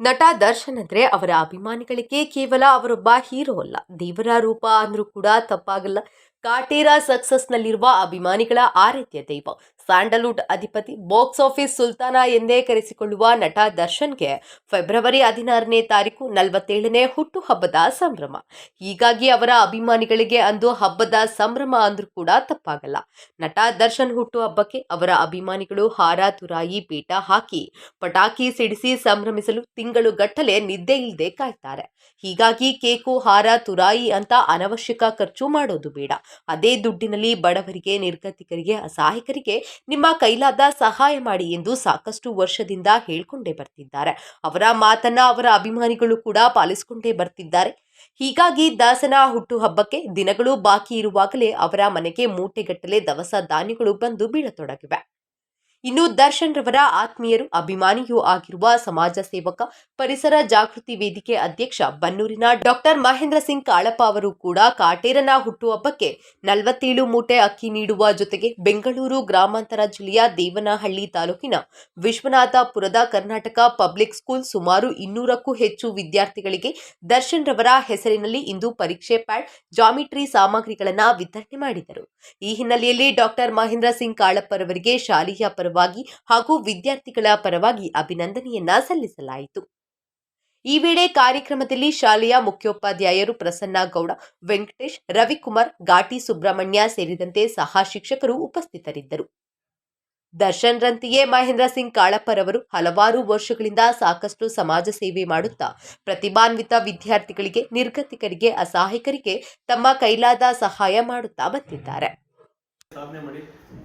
ನಟ ದರ್ಶನ್ ಅಂದ್ರೆ ಅವರ ಅಭಿಮಾನಿಗಳಿಗೆ ಕೇವಲ ಅವರೊಬ್ಬ ಹೀರೋ ಅಲ್ಲ. ದೇವರ ರೂಪ ಅಂದ್ರೂ ಕೂಡ ತಪ್ಪಾಗಲ್ಲ. ಕಾಟೇರ ಸಕ್ಸಸ್ನಲ್ಲಿರುವ ಅಭಿಮಾನಿಗಳ ಆರಾಧ್ಯ ದೈವ. ಸ್ಯಾಂಡಲ್ವುಡ್ ಅಧಿಪತಿ, ಬಾಕ್ಸ್ ಆಫೀಸ್ ಸುಲ್ತಾನ ಎಂದೇ ಕರೆಸಿಕೊಳ್ಳುವ ನಟ ದರ್ಶನ್ಗೆ ಫೆಬ್ರವರಿ ಹದಿನಾರನೇ ತಾರೀಕು ನಲವತ್ತೇಳನೇ ಹುಟ್ಟುಹಬ್ಬದ ಸಂಭ್ರಮ. ಹೀಗಾಗಿ ಅವರ ಅಭಿಮಾನಿಗಳಿಗೆ ಅಂದು ಹಬ್ಬದ ಸಂಭ್ರಮ ಅಂದ್ರೂ ಕೂಡ ತಪ್ಪಾಗಲ್ಲ. ನಟ ದರ್ಶನ್ ಹುಟ್ಟುಹಬ್ಬಕ್ಕೆ ಅವರ ಅಭಿಮಾನಿಗಳು ಹಾರ ತುರಾಯಿ ಪೀಠ ಹಾಕಿ ಪಟಾಕಿ ಸಿಡಿಸಿ ಸಂಭ್ರಮಿಸಲು ತಿಂಗಳು ಗಟ್ಟಲೆ ನಿದ್ದೆ ಇಲ್ಲದೆ ಕಾಯ್ತಾರೆ. ಹೀಗಾಗಿ ಕೇಕು, ಹಾರ, ತುರಾಯಿ ಅಂತ ಅನವಶ್ಯಕ ಖರ್ಚು ಮಾಡೋದು ಬೇಡ. ಅದೇ ದುಡ್ಡಿನಲ್ಲಿ ಬಡವರಿಗೆ, ನಿರ್ಗತಿಕರಿಗೆ, ಅಸಹಾಯಕರಿಗೆ ನಿಮ್ಮ ಕೈಲಾದ ಸಹಾಯ ಮಾಡಿ ಎಂದು ಸಾಕಷ್ಟು ವರ್ಷದಿಂದ ಹೇಳ್ಕೊಂಡೇ ಬರ್ತಿದ್ದಾರೆ. ಅವರ ಮಾತನ್ನ, ಅವರ ಅಭಿಮಾನಿಗಳು ಕೂಡ ಪಾಲಿಸಿಕೊಂಡೇ ಬರ್ತಿದ್ದಾರೆ. ಹೀಗಾಗಿ ದಾಸನ ಹುಟ್ಟುಹಬ್ಬಕ್ಕೆ ದಿನಗಳು ಬಾಕಿ ಇರುವಾಗಲೇ ಅವರ ಮನೆಗೆ ಮೂಟೆಗಟ್ಟಲೆ ದವಸ ಧಾನ್ಯಗಳು ಬಂದು ಬೀಳತೊಡಗಿವೆ. ಇನ್ನು ದರ್ಶನ್ ರವರ ಆತ್ಮೀಯರು ಅಭಿಮಾನಿಯೂ ಆಗಿರುವ ಸಮಾಜ ಸೇವಕ, ಪರಿಸರ ಜಾಗೃತಿ ವೇದಿಕೆ ಅಧ್ಯಕ್ಷ ಬನ್ನೂರಿನ ಡಾಕ್ಟರ್ ಮಹೇಂದ್ರ ಸಿಂಗ್ ಕಾಳಪ್ಪ ಅವರು ಕೂಡ ಕಾಟೇರನ ಹುಟ್ಟುಹಬ್ಬಕ್ಕೆ ನಲವತ್ತೇಳು ಮೂಟೆ ಅಕ್ಕಿ ನೀಡುವ ಜೊತೆಗೆ ಬೆಂಗಳೂರು ಗ್ರಾಮಾಂತರ ಜಿಲ್ಲೆಯ ದೇವನಹಳ್ಳಿ ತಾಲೂಕಿನ ವಿಶ್ವನಾಥಪುರದ ಕರ್ನಾಟಕ ಪಬ್ಲಿಕ್ ಸ್ಕೂಲ್ ಸುಮಾರು ಇನ್ನೂರಕ್ಕೂ ಹೆಚ್ಚು ವಿದ್ಯಾರ್ಥಿಗಳಿಗೆ ದರ್ಶನ್ ರವರ ಹೆಸರಿನಲ್ಲಿ ಇಂದು ಪರೀಕ್ಷೆ ಪ್ಯಾಡ್, ಜಾಮಿಟ್ರಿ ಸಾಮಗ್ರಿಗಳನ್ನು ವಿತರಣೆ ಮಾಡಿದರು. ಈ ಹಿನ್ನೆಲೆಯಲ್ಲಿ ಡಾಕ್ಟರ್ ಮಹೇಂದ್ರ ಸಿಂಗ್ ಕಾಳಪ್ಪರವರಿಗೆ ಶಾಲೆಯ ಪರವಾಗಿ ಹಾಗೂ ವಿದ್ಯಾರ್ಥಿಗಳ ಪರವಾಗಿ ಅಭಿನಂದನೆಯನ್ನ ಸಲ್ಲಿಸಲಾಯಿತು. ಈ ವೇಳೆ ಕಾರ್ಯಕ್ರಮದಲ್ಲಿ ಶಾಲೆಯ ಮುಖ್ಯೋಪಾಧ್ಯಾಯರು ಪ್ರಸನ್ನ ಗೌಡ, ವೆಂಕಟೇಶ್, ರವಿಕುಮಾರ್, ಘಾಟಿ ಸುಬ್ರಹ್ಮಣ್ಯ ಸೇರಿದಂತೆ ಸಹ ಶಿಕ್ಷಕರು ಉಪಸ್ಥಿತರಿದ್ದರು. ದರ್ಶನ್ ರಂತೆಯೇ ಮಹೇಂದ್ರ ಸಿಂಗ್ ಕಾಳಪ್ಪರವರು ಹಲವಾರು ವರ್ಷಗಳಿಂದ ಸಾಕಷ್ಟು ಸಮಾಜ ಸೇವೆ ಮಾಡುತ್ತಾ, ಪ್ರತಿಭಾನ್ವಿತ ವಿದ್ಯಾರ್ಥಿಗಳಿಗೆ, ನಿರ್ಗತಿಕರಿಗೆ, ಅಸಹಾಯಕರಿಗೆ ತಮ್ಮ ಕೈಲಾದ ಸಹಾಯ ಮಾಡುತ್ತಾ ಬಂದಿದ್ದಾರೆ.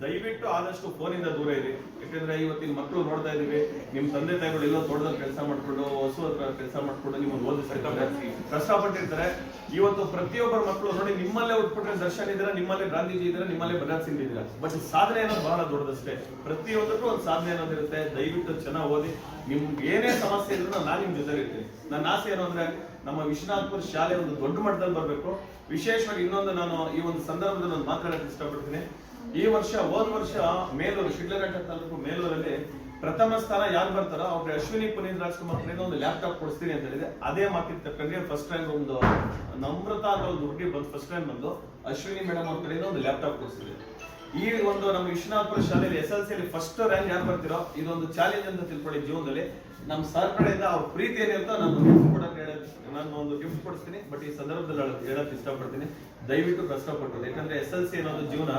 ದಯವಿಟ್ಟು ಆದಷ್ಟು ಫೋನಿಂದ ದೂರ ಇರಿ. ಯಾಕಂದ್ರೆ ಇವತ್ತಿನ ಮಕ್ಕಳು ನೋಡ್ತಾ ಇದೀವಿ ನಿಮ್ಮ ತಂದೆ ತಾಯಿಗಳು ಎಲ್ಲೋ ತೋಟದಲ್ಲಿ ಕೆಲಸ ಮಾಡ್ಕೊಂಡು, ಹಸು ಹತ್ರ ಕೆಲಸ ಮಾಡ್ಕೊಂಡು ನಿಮ್ಮನ್ನು ಓದಿಸ್ತಾರೆ ಕಷ್ಟಪಟ್ಟಿರ್ತಾರೆ. ಇವತ್ತು ಪ್ರತಿಯೊಬ್ಬರ ಮಕ್ಕಳು ನೋಡಿ ನಿಮ್ಮಲ್ಲೇ ಉಟ್ಬಿಟ್ರೆ ದರ್ಶನ್ ಇದ್ದೀರಾ, ನಿಮ್ಮಲ್ಲೇ ಗಾಂಧೀಜಿ ಇದ್ರೆ ನಿಮ್ಮಲ್ಲೇ ಭಗತ್ ಸಿಂಗ್ ಇದ್ದೀರಾ. ಬಟ್ ಸಾಧನೆ ಅನ್ನೋದು ಬಹಳ ದೊಡ್ಡದಷ್ಟೇ. ಪ್ರತಿಯೊಂದಕ್ಕೂ ಒಂದು ಸಾಧನೆ ಅನ್ನೋದಿರುತ್ತೆ ದಯವಿಟ್ಟು ಚೆನ್ನಾಗಿ ಓದಿ. ನಿಮ್ಗೆ ಏನೇ ಸಮಸ್ಯೆ ಇದ್ರೂ ನಾನು ನಿಮ್ ಜೊತೆ ಇರ್ತೀನಿ. ನನ್ನ ಆಸೆ ಏನು ಅಂದ್ರೆ ನಮ್ಮ ವಿಶ್ವನಾಥ್ಪುರ ಶಾಲೆ ಒಂದು ದೊಡ್ಡ ಮಟ್ಟದಲ್ಲಿ ಬರಬೇಕು. ವಿಶೇಷವಾಗಿ ಇನ್ನೊಂದು ನಾನು ಈ ಒಂದು ಸಂದರ್ಭದಲ್ಲಿ ಮಾತಾಡಕ್ಕೆ ಇಷ್ಟಪಡ್ತೀನಿ. ಈ ವರ್ಷ, ಹೋದ ವರ್ಷ ಮೇಲೂರು, ಶಿಡ್ಲಘಟ್ಟ ತಾಲೂಕು ಮೇಲೂರಲ್ಲಿ ಪ್ರಥಮ ಸ್ಥಾನ ಯಾರು ಬರ್ತಾರೋ ಅವ್ರಿಗೆ ಅಶ್ವಿನಿ ಪುನೀತ್ ರಾಜ್ಕುಮಾರ್ ಕಡೆಯಿಂದ ಒಂದು ಲ್ಯಾಪ್ಟಾಪ್ ಕೊಡಿಸ್ತೀನಿ ಅಂತ ಹೇಳಿದೆ. ಅದೇ ಮಾತಿಗೆ ತಕ್ಕಂಗೆ ಫಸ್ಟ್ ರ್ಯಾಂಕ್ ಒಂದು ನಮ್ರತಾ ಅಂತ ಒಂದು ಹುಡುಗಿ ಬಂದು ಫಸ್ಟ್ ರ್ಯಾಂಕ್ ಬಂದು ಅಶ್ವಿನಿ ಮೇಡಮ್ ಅವ್ರ ಕಡೆಯಿಂದ ಒಂದು ಲ್ಯಾಪ್ಟಾಪ್ ಕೊಡಿಸ್ತಿದೆ ಈ ಒಂದು ನಮ್ಮ ವಿಶ್ವನಾಥಪುರ ಶಾಲೆಯಲ್ಲಿ S L C first rank ಯಾರು ಬರ್ತಿರೋ, ಇದೊಂದು ಚಾಲೆಂಜ್ ಅಂತ ತಿಳ್ಕೊಳ್ಳಿ ಜೀವನದಲ್ಲಿ. ನಮ್ಮ ಸರ್ ಕಡೆಯಿಂದ ಅವ್ರ ಪ್ರೀತಿ ಏನಿರ್ತ ನಾನು ಹೇಳೋದು ನಾನು ಒಂದು ಗಿಫ್ಟ್ ಕೊಡ್ತೀನಿ ಬಟ್ ಈ ಸಂದರ್ಭದಲ್ಲಿ ಹೇಳಕ್- ಇಷ್ಟಪಡ್ತೀನಿ. ದಯವಿಟ್ಟು ಕಷ್ಟಪಟ್ಟು ಯಾಕಂದ್ರೆ ಎಸ್ ಎಲ್ ಸಿ ಅನ್ನೋದು ಜೀವನ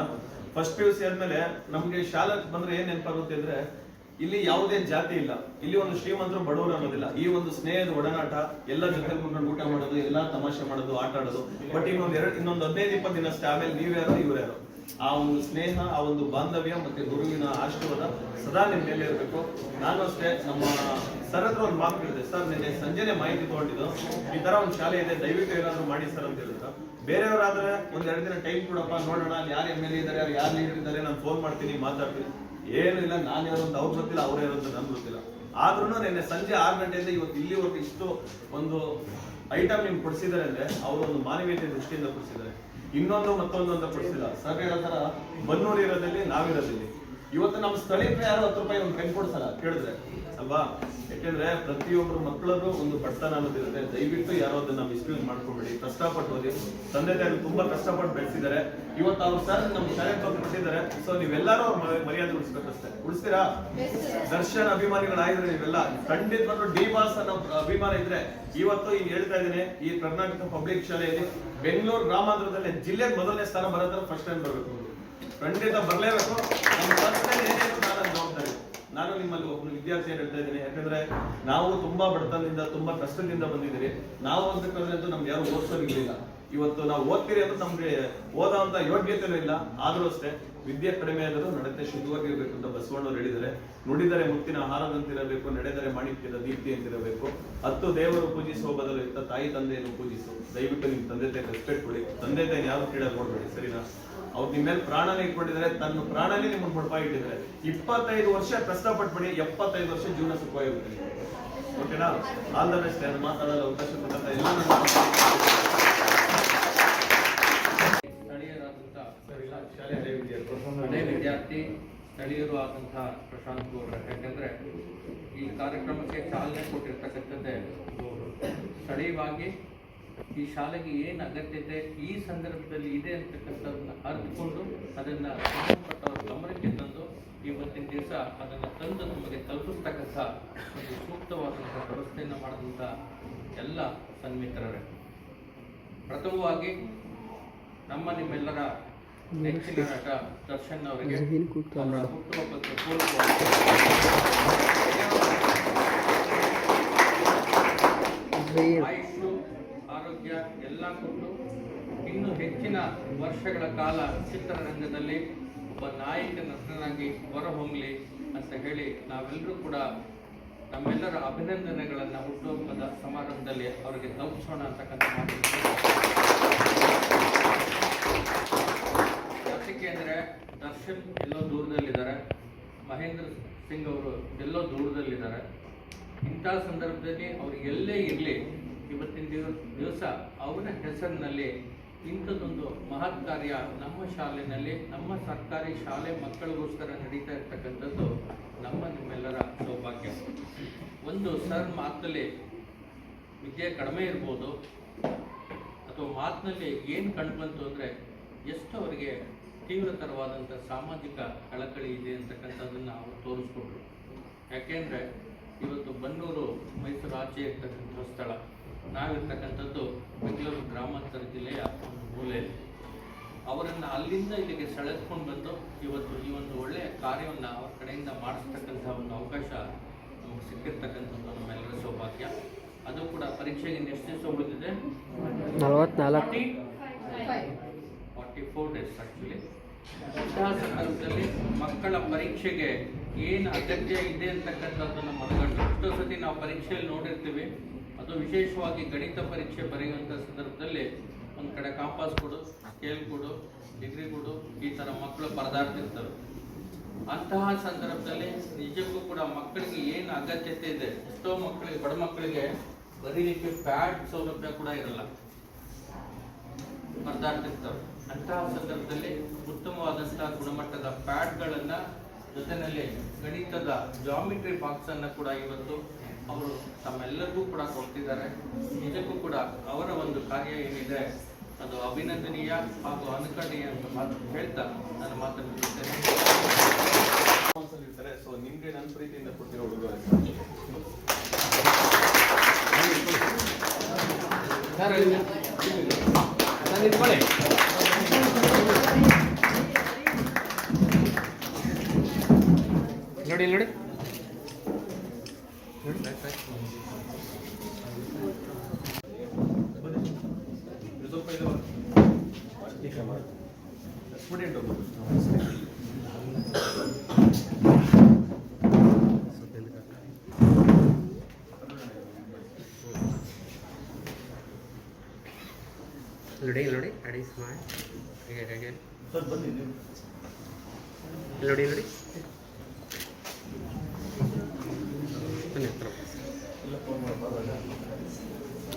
ಫಸ್ಟ್ ಪಿ ಯು ಸಿ ಆದ್ಮೇಲೆ ನಮ್ಗೆ ಶಾಲೆ ಬಂದ್ರೆ ಏನ್ ನೆನಪಾಗುತ್ತೆ ಅಂದ್ರೆ, ಇಲ್ಲಿ ಯಾವುದೇ ಜಾತಿ ಇಲ್ಲ. ಇಲ್ಲಿ ಒಂದು ಶ್ರೀಮಂತರು ಬಡವರು ಅನ್ನೋದಿಲ್ಲ. ಈ ಒಂದು ಸ್ನೇಹದ ಒಡನಾಟ, ಎಲ್ಲ ಜೊತೆ ಕುತ್ಕೊಂಡು ಊಟ ಮಾಡೋದು, ಎಲ್ಲ ತಮಾಷೆ ಮಾಡೋದು, ಆಟ ಆಡೋದು. ಬಟ್ ಇನ್ನೊಂದ್ ಎರಡು, ಇನ್ನೊಂದು ಹದಿನೈದು, ಇಪ್ಪತ್ತು ದಿನ ಅಷ್ಟೇ. ಆಮೇಲೆ ನೀವ್ಯಾರು ಇವ್ರ್ಯಾರು ಆ ಒಂದು ಸ್ನೇಹ, ಆ ಒಂದು ಬಾಂಧವ್ಯ ಮತ್ತೆ ಗುರುವಿನ ಆಶೀರ್ವಾದ ಸದಾ ನಿಮ್ಮ ಮೇಲೆ ಇರಬೇಕು. ನಾನು ಅಷ್ಟೇ ನಮ್ಮ ಸರ್ ಹತ್ರ ಒಂದು ಮಾತು ಹೇಳಿದೆ ಸರ್, ನಿನ್ನೆ ಸಂಜೆನೆ ಮಾಹಿತಿ ತಗೊಂಡಿದ್ದು. ಈ ತರ ಒಂದು ಶಾಲೆ ಇದೆ. ದಯವಿಟ್ಟು ಏನಾದ್ರು ಮಾಡಿ ಸರ್ ಅಂತ ಹೇಳಿದ್ರು. ಬೇರೆಯವರಾದ್ರೆ ಒಂದ್ ಎರಡು ದಿನ ಟೈಮ್ ಕೊಡಪ್ಪ, ನೋಡೋಣ. ಅಲ್ಲಿ ಯಾರು ಎಂ ಎಲ್ ಎ ಇದ್ದಾರೆ ಯಾರು ಯಾರು ಲೀಡರ್ ಇದ್ದಾರೆ ನಾನು ಫೋನ್ ಮಾಡ್ತೀನಿ, ಮಾತಾಡ್ತೀನಿ. ಏನು ಇಲ್ಲ, ನಾನು ಯಾರು ಅಂತ ಅವ್ರು ಗೊತ್ತಿಲ್ಲ ಅವ್ರು ಯಾರು ಅಂತ ನನ್ಗೆ ಗೊತ್ತಿಲ್ಲ ಆದ್ರೂ ನಿನ್ನೆ ಸಂಜೆ ಆರು ಗಂಟೆಯಿಂದ ಇವತ್ತು ಇಲ್ಲಿವರೆಗೂ ಇಷ್ಟು ಒಂದು ಐಟಮ್ ನಿಮ್ಗೆ ಕೊಡಿಸಿದ್ದಾರೆ ಅಂದ್ರೆ ಅವರು ಒಂದು ಮಾನವೀಯತೆ ದೃಷ್ಟಿಯಿಂದ ಕೊಡಿಸಿದ್ದಾರೆ. ಇನ್ನೊಂದು ಮತ್ತೊಂದು ಅಂತ ಕೊಡಿಸಿಲ್ಲ. ಸರ್, ಹೇಳೋ ತರ ಬನ್ನೂರು ಇರೋದಲ್ಲಿ ನಾವಿರೋದಿಲ್ಲಿ. ಇವತ್ತು ನಮ್ಮ ಸ್ಥಳೀಯರು ಯಾರು ಹತ್ತು ರೂಪಾಯಿ ಒಂದು ಪೆನ್ ಕೊಡ್ಸಲ್ಲ, ಕೇಳಿದ್ರೆ, ಅಲ್ವಾ? ಯಾಕೆಂದ್ರೆ ಪ್ರತಿಯೊಬ್ಬರು ಮಕ್ಕಳಲ್ಲೂ ಒಂದು ಬಡತನ ಅನ್ನೋದಿರುತ್ತೆ ದಯವಿಟ್ಟು ಯಾರೋ ಅದನ್ನ ಮಿಸ್ಯೂಸ್ ಮಾಡ್ಕೊಬೇಡಿ. ಕಷ್ಟಪಟ್ಟು ಓದಿ. ತಂದೆ ತಾಯಿ ತುಂಬಾ ಕಷ್ಟಪಟ್ಟು ಬೆಳೆಸಿದ್ದಾರೆ. ಇವತ್ತು ಅವ್ರ ಸರ್ ನಮ್ಮ ಶಾಲೆ ಕೊಟ್ಟಿದ್ದಾರೆ ಸೊ ನೀವೆಲ್ಲರೂ ಅವ್ರ ಮರ್ಯಾದೆ ಉಳಿಸ್ಬೇಕಷ್ಟೇ. ಉಳಿಸ್ತೀರಾ? ದರ್ಶನ್ ಅಭಿಮಾನಿಗಳಾಗಿದ್ರೆ ನೀವೆಲ್ಲ ಖಂಡಿತವಾಗ್ಲೂ ಡಿ ಬಾಸ್ ಅನ್ನೋ ಅಭಿಮಾನ ಇದ್ರೆ ಇವತ್ತು ಈಗ ಹೇಳ್ತಾ ಇದ್ದೀನಿ, ಈ ಕರ್ನಾಟಕ ಪಬ್ಲಿಕ್ ಶಾಲೆಯಲ್ಲಿ ಬೆಂಗಳೂರು ಗ್ರಾಮಾಂತರದಲ್ಲಿ ಜಿಲ್ಲೆಗೆ ಮೊದಲನೇ ಸ್ಥಾನ ಬರೋದ್ರ ಫಸ್ಟ್ ಟೈಮ್ ಬರಬೇಕು. ಖಂಡಿತ ಬರಲೇಬೇಕು ನಮ್ಮ ಸಂಸ್ಥೆಯಲ್ಲಿ ಏನೇ ಇದ್ರೂ ನಾನು ಅದ್ ಜವಾಬ್ದಾರಿ ನಾನು ವಿದ್ಯಾರ್ಥಿ ಅಂತ ಹೇಳ್ತಾ ಇದ್ದೀನಿ? ಯಾಕಂದ್ರೆ ನಾವು ತುಂಬಾ ಬಡತನದಿಂದ, ತುಂಬಾ ಕಷ್ಟದಿಂದ ಬಂದಿದ್ದೀರಿ. ನಾವು ಓದ್ಬೇಕಾದ್ರೆ ಅಂತೂ ನಮ್ಗೆ ಯಾರು ಓದಿಸೋದಿರ್ಲಿಲ್ಲ ಇವತ್ತು ನಾವು ಓದ್ತೀರಿ ಅಂತ ನಮ್ಗೆ ಓದೋಂತ ಯೋಗ್ಯತೆ ಇಲ್ಲ. ಆದ್ರೂ ಅಷ್ಟೇ ವಿದ್ಯೆ ಕಡಿಮೆ ಆದರೂ ನಡತೆ ಶುದ್ಧವಾಗಿರ್ಬೇಕು ಅಂತ ಬಸವಣ್ಣವ್ರು ಹೇಳಿದರೆ ನುಡಿದರೆ ಮುತ್ತಿನ ಆಹಾರದಂತಿರಬೇಕು, ನಡೆದರೆ ಮಾಣಿಕ್ಯದ ದೀಪ್ತಿ ಅಂತಿರಬೇಕು. ಹತ್ತು ದೇವರು ಪೂಜಿಸುವ ಬದಲು ಇತ್ತ ತಾಯಿ ತಂದೆಯನ್ನು ಪೂಜಿಸು. ದಯವಿಟ್ಟು ನಿಮ್ ತಂದೆ ತಾಯಿ ರೆಸ್ಪೆಕ್ಟ್ ಕೊಡಿ. ತಂದೆ ತಾಯಿ ಯಾರು ಕ್ರೀಡೆ ನೋಡ್ಬೇಡಿ, ಸರಿನಾ? ಅವ್ರು ನಿಮ್ಮ ಮೇಲೆ ಪ್ರಾಣನೇ ಇಟ್ಕೊಂಡಿದ್ರೆ ತನ್ನ ಪ್ರಾಣನೇ ನಿಮ್ಮನ್ನು ಬಡಪ ಇಟ್ಟಿದ್ದಾರೆ ಇಪ್ಪತ್ತೈದು ವರ್ಷ ಕಷ್ಟಪಟ್ಬಿಡಿ, ಎಪ್ಪತ್ತೈದು ವರ್ಷ ಜೀವನ ಸುಖವಾಗಿರ್ತೀನಿ ಓಕೆನಾ ಆಲ್ ದ ಬೆಸ್ಟ್. ಮಾತಾಡಲು ಅವಕಾಶ ಕೊಟ್ಟಂತ ಎಲ್ಲ ಸ್ಥಳೀಯರಾದಂಥ ಸರಿ ಶಾಲೆ ಹಳೆ ವಿದ್ಯಾರ್ಥಿ ಹಳೆ ವಿದ್ಯಾರ್ಥಿ ಸ್ಥಳೀಯರು ಆದಂತಹ ಪ್ರಶಾಂತ್ ಗೌಡ್ರ. ಯಾಕೆಂದರೆ ಈ ಕಾರ್ಯಕ್ರಮಕ್ಕೆ ಚಾಲನೆ ಕೊಟ್ಟಿರ್ತಕ್ಕಂಥದ್ದೇ ಸ್ಥಳೀಯವಾಗಿ ಈ ಶಾಲೆಗೆ ಏನು ಅಗತ್ಯತೆ ಈ ಸಂದರ್ಭದಲ್ಲಿ ಇದೆ ಅಂತಕ್ಕಂಥದ್ದನ್ನ ಅರ್ಥಕೊಂಡು ಅದನ್ನು ಸಂಬಂಧಪಟ್ಟವರ ಗಮನಕ್ಕೆ ತಂದು ಇವತ್ತಿನ ದಿವಸ ಅದನ್ನು ತಂದು ನಮಗೆ ತಲುಪಿಸ್ತಕ್ಕಂಥ ಒಂದು ಸೂಕ್ತವಾದಂಥ ವ್ಯವಸ್ಥೆಯನ್ನು ಮಾಡಿದಂಥ ಎಲ್ಲ ಸನ್ಮಿತ್ರರೇ. ಪ್ರಥಮವಾಗಿ ನಮ್ಮ ನಿಮ್ಮೆಲ್ಲರ ನಟ ದರ್ಶನ್ ಅವರಿಗೆ ಆರೋಗ್ಯ ಎಲ್ಲ ಕೊಟ್ಟು ಇನ್ನು ಹೆಚ್ಚಿನ ವರ್ಷಗಳ ಕಾಲ ಚಿತ್ರರಂಗದಲ್ಲಿ ಒಬ್ಬ ನಾಯಕ ನಟನಾಗಿ ಹೊರಹೊಮ್ಮಲಿ ಅಂತ ಹೇಳಿ ನಾವೆಲ್ಲರೂ ಕೂಡ ನಮ್ಮೆಲ್ಲರ ಅಭಿನಂದನೆಗಳನ್ನು ಹುಟ್ಟುಹಬ್ಬದ ಸಮಾರಂಭದಲ್ಲಿ ಅವರಿಗೆ ತಲುಪಿಸೋಣ ಅಂತಕ್ಕಂಥ ಮಾತನ್ನು ಯಾಕೆ ಅಂದರೆ ದರ್ಶನ್ ಎಲ್ಲೋ ದೂರದಲ್ಲಿದ್ದಾರೆ. ಮಹೇಂದ್ರ ಸಿಂಗ್ ಅವರು ಎಲ್ಲೋ ದೂರದಲ್ಲಿದ್ದಾರೆ. ಇಂಥ ಸಂದರ್ಭದಲ್ಲಿ ಅವರು ಎಲ್ಲೇ ಇರಲಿ, ಇವತ್ತಿನ ದಿವ, ದಿವಸ ಅವನ ಹೆಸರಿನಲ್ಲಿ ಇಂಥದ್ದೊಂದು ಮಹತ್ ಕಾರ್ಯ ನಮ್ಮ ಶಾಲೆಯಲ್ಲಿ ನಮ್ಮ ಸರ್ಕಾರಿ ಶಾಲೆ ಮಕ್ಕಳಿಗೋಸ್ಕರ ನಡೀತಾ ಇರ್ತಕ್ಕಂಥದ್ದು ನಮ್ಮ ನಿಮ್ಮೆಲ್ಲರ ಸೌಭಾಗ್ಯ. ಒಂದು ಸರ್ ಮಾತಲ್ಲಿ ವಿದ್ಯೆ ಕಡಿಮೆ ಇರ್ಬೋದು, ಅಥವಾ ಮಾತಿನಲ್ಲಿ ಏನು ಕಂಡುಬಂತು ಅಂದರೆ ಎಷ್ಟು ಅವರಿಗೆ ತೀವ್ರತರವಾದಂಥ ಸಾಮಾಜಿಕ ಕಳಕಳಿ ಇದೆ ಅಂತಕ್ಕಂಥದ್ದನ್ನು ಅವರು ತೋರಿಸ್ಕೊಟ್ರು. ಯಾಕೆಂದರೆ ಇವತ್ತು ಬನ್ನೂರು ಮೈಸೂರು ಆಚೆ ಇರ್ತಕ್ಕಂಥ ಸ್ಥಳ. ನಾವಿರ್ತಕ್ಕಂಥದ್ದು ಬೆಂಗಳೂರು ಗ್ರಾಮಾಂತರ ಜಿಲ್ಲೆಯ ಒಂದು ಮೂಲೆಯಲ್ಲಿ. ಅವರನ್ನು ಅಲ್ಲಿಂದ ಇಲ್ಲಿಗೆ ಸೆಳೆದುಕೊಂಡು ಬಂದು ಇವತ್ತು ಈ ಒಂದು ಒಳ್ಳೆಯ ಕಾರ್ಯವನ್ನು ಅವ್ರ ಕಡೆಯಿಂದ ಮಾಡಿಸ್ತಕ್ಕಂಥ ಒಂದು ಅವಕಾಶ ನಮಗೆ ಸಿಕ್ಕಿರ್ತಕ್ಕಂಥದ್ದು ನಮ್ಮೆಲ್ಲರ ಸೌಭಾಗ್ಯ. ಅದು ಕೂಡ ಪರೀಕ್ಷೆಗೆ ಎಷ್ಟು ದಿವಸ ಉಳಿದಿದೆ. ಫಾರ್ಟಿ ಫೋರ್ ಡೇಸ್ ಆ್ಯಕ್ಚುಲಿ ಇಂತಹ ಸಂದರ್ಭದಲ್ಲಿ ಮಕ್ಕಳ ಪರೀಕ್ಷೆಗೆ ಏನು ಅಗತ್ಯ ಇದೆ ಅಂತಕ್ಕಂಥದ್ದನ್ನು ಮನಗಂಡು ಎಷ್ಟೋ ಸತಿ ನಾವು ಪರೀಕ್ಷೆಯಲ್ಲಿ ನೋಡಿರ್ತೀವಿ. ಅದು ವಿಶೇಷವಾಗಿ ಗಣಿತ ಪರೀಕ್ಷೆ ಬರೆಯುವಂಥ ಸಂದರ್ಭದಲ್ಲಿ ಒಂದು ಕಡೆ ಕಾಂಪಾಸ್ ಕೊಡು, ಸ್ಕೇಲ್ ಕೊಡು, ಡಿಗ್ರಿ ಕೊಡು, ಈ ಥರ ಮಕ್ಕಳು ಪರದಾಡ್ತಿರ್ತಾರೆ. ಅಂತಹ ಸಂದರ್ಭದಲ್ಲಿ ನಿಜಕ್ಕೂ ಕೂಡ ಮಕ್ಕಳಿಗೆ ಏನು ಅಗತ್ಯತೆ ಇದೆ? ಎಷ್ಟೋ ಮಕ್ಕಳಿಗೆ, ಬಡ ಮಕ್ಕಳಿಗೆ ಬರೀಲಿಕ್ಕೆ ಪ್ಯಾಡ್ ಸೌಲಭ್ಯ ಕೂಡ ಇರಲ್ಲ. ಪರದಾಡ್ತಿರ್ತಾರೆ. ಅಂತಹ ಸಂದರ್ಭದಲ್ಲಿ ಉತ್ತಮವಾದಂತಹ ಗುಣಮಟ್ಟದ ಪ್ಯಾಡ್ಗಳನ್ನು ಜೊತೆಯಲ್ಲಿ ಗಣಿತದ ಜಾಮಿಟ್ರಿ ಬಾಕ್ಸ್ ಅನ್ನ ಕೂಡ ಇವತ್ತು ಅವರು ತಮ್ಮೆಲ್ಲರಿಗೂ ಕೂಡ ಕೊಡ್ತಿದ್ದಾರೆ. ನಿಜಕ್ಕೂ ಕೂಡ ಅವರ ಒಂದು ಕಾರ್ಯ ಏನಿದೆ ಅದು ಅಭಿನಂದನೀಯ ಹಾಗೂ ಅನುಕರಣೀಯ ಅಂತ ಮಾತು ಹೇಳ್ತಾ ನಾನು ಮಾತನ್ನು ಇರ್ತಾರೆ ಸೊ ನಿಮಗೆ ನನ್ನ ಪ್ರೀತಿಯಿಂದ ಕೊಡ್ತಿರೋ ಹುಡುಗರು ಸರ್ ನಾನು ಸ್ವಲ್ಪ ಇದು ಸ್ಟೂಡೆಂಟ್ ಒಬ್ಬರು ನೋಡಿ ನೋಡಿ. ಅಡಿ ಸ್ಮಾರ್ಟ್ ನೋಡಿ ನೋಡಿ ಬನ್ನಿ ಹತ್ರ ಎಲ್ಲ ಫೋನ್ ಮಾಡ್ಬಾರ್ದು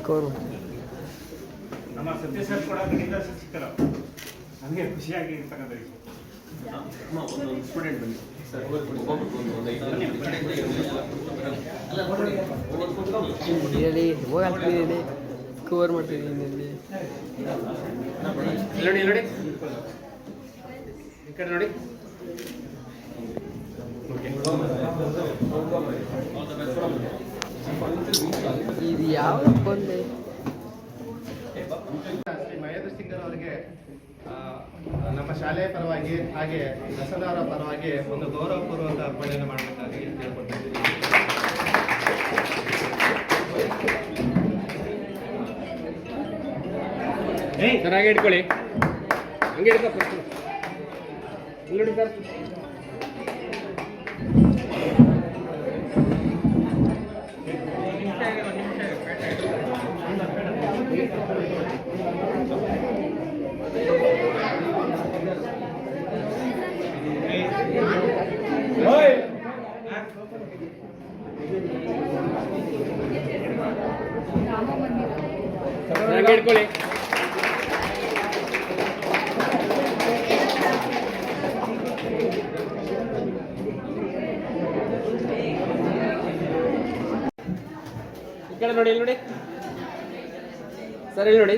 ಕೋರು ನಮ್ಮ ಸತ್ಯ ಸರ್ ಕೂಡ ಗಣಿತ ಶಿಕ್ಷಕರು. ನನಗೆ ಖುಷಿಯಾಗಿ ಇರ್ತಕ್ಕಂಥ ವಿಷಯ ಸ್ಟೂಡೆಂಟ್ ಬನ್ನಿ. ಸರ್. ಹೇಳಿ ಹೋಗ್ತೀನಿ ಕವರ್ ಮಾಡ್ತಿದ್ದೀನಿ ಇಲ್ಲಿ ನೋಡಿ ನೋಡಿ. ಈ ಕಡೆ ನೋಡಿ. ಇದು ಯಾವ ಬಂದೆ ಶ್ರೀ ಮಹೇಂದ್ರ ಸಿಂಗ್ ಅವರಿಗೆ ನಮ್ಮ ಶಾಲೆಯ ಪರವಾಗಿ ಹಾಗೆ ದಸರಾರ ಪರವಾಗಿ ಒಂದು ಗೌರವಪೂರ್ವಕ ಅರ್ಪಣೆಯನ್ನು ಮಾಡಬೇಕಾಗಿ ಕೇಳ್ಕೊಳ್ತಿದ್ದೀನಿ ಚೆನ್ನಾಗಿ ಇಟ್ಕೊಳ್ಳಿ ಹಂಗೆ ಇಡ್ಕೊ ಬೇಡ್ಕೊಳ್ಳಿ ಈ ನೋಡಿ ನೋಡಿ. ಸರ್ ಇಲ್ಲಿ ನೋಡಿ.